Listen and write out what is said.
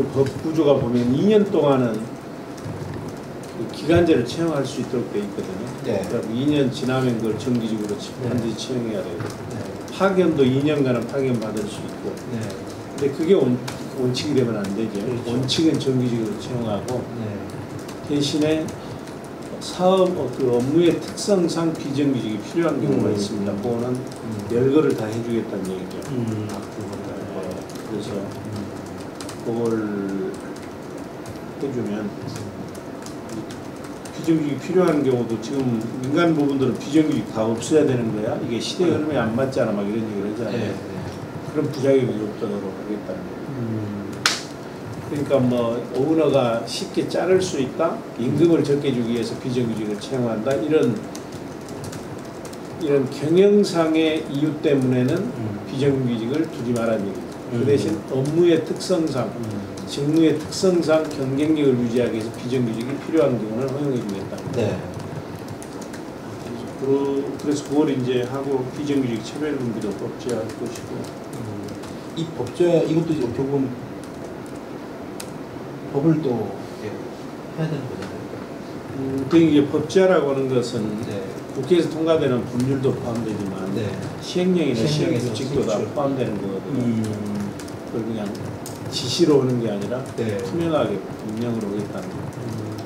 그 법 구조가 보면 2년 동안은 그 기간제를 채용할 수 있도록 돼 있거든요. 네. 그러니까 2년 지나면 그걸 정기적으로 치- 네. 반드시 채용해야 되고 네. 파견도 2년간은 파견 받을 수 있고 네. 근데 그게 원, 원칙이 되면 안 되죠. 그렇죠. 원칙은 정기적으로 채용하고 네. 대신에 사업 어, 그 업무의 특성상 비정규직이 필요한 경우가 음. 있습니다. 그거는 음. 열거를 다 해주겠다는 얘기죠. 음. 네, 그래서 음. 그걸 해주면 비정규직이 필요한 경우도 지금 민간 부분들은 비정규직 다 없어야 되는 거야. 이게 시대 흐름에 안 맞잖아. 막 이런 얘기를 하잖아요. 네. 그런 부작용이 없도록 하겠다는 거예요. 음. 그러니까 뭐 오너가 쉽게 자를 수 있다, 임금을 적게 주기 위해서 비정규직을 채용한다 이런 이런 경영상의 이유 때문에는 음. 비정규직을 두지 말라는 얘기죠. 그 음. 대신 업무의 특성상, 음. 직무의 특성상 경쟁력을 유지하기 위해서 비정규직이 필요한 경우는 허용해 주겠다. 네. 그, 그래서 그걸 이제 하고 비정규직 차별금지도 법제할 것이고 음. 이 법조야 이것도 이제 어떻게 보면 법을 또 해야 되는 거잖아요. 음, 그 이게 법제라고 하는 것은 네. 국회에서 통과되는 법률도 포함되지만 네. 시행령이나 시행령에서 시행규칙도 다. 포함되는 거거든요. 음. 그걸 그냥 지시로 하는 게 아니라 네. 투명하게 명령으로 하겠다는 거. 음.